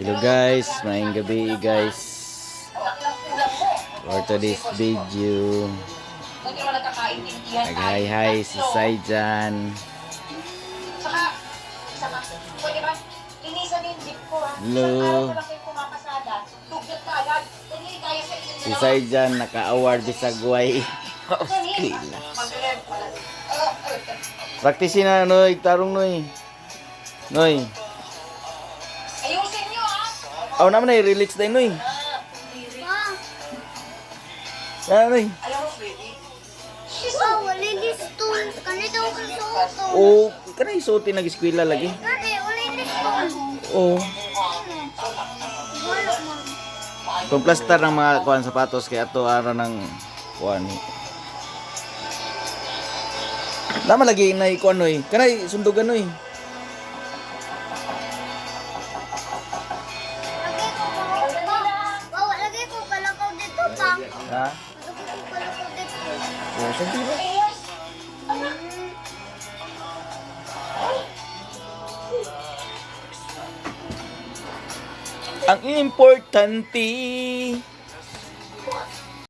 Hello guys, maayong gabi guys. For today's video, Hindi mo nagkakaintindihan nag-hi hi si Sai dyan. Saka, isa pa, pwede ba? Linisan yung jeep ko ha. Hello. Si Sai dyan, naka-award sa. Magaling. Praktisin na, Noy. Tarong, Noy. Noy. Aw naman na, relax Noy. Ano, Noy? Mo, Freddy, Oh, ni stool. Kanito ko suoto. Oo, kanay suotin nag-eskwela lagi. Oo. Wala mo. Kung plaster ng mga kuan sapatos kaya ato araw ng kuan. Lama lagi na kuan noy. Kanay sundugan noy. Ha? Oh, sundugan. Ang importante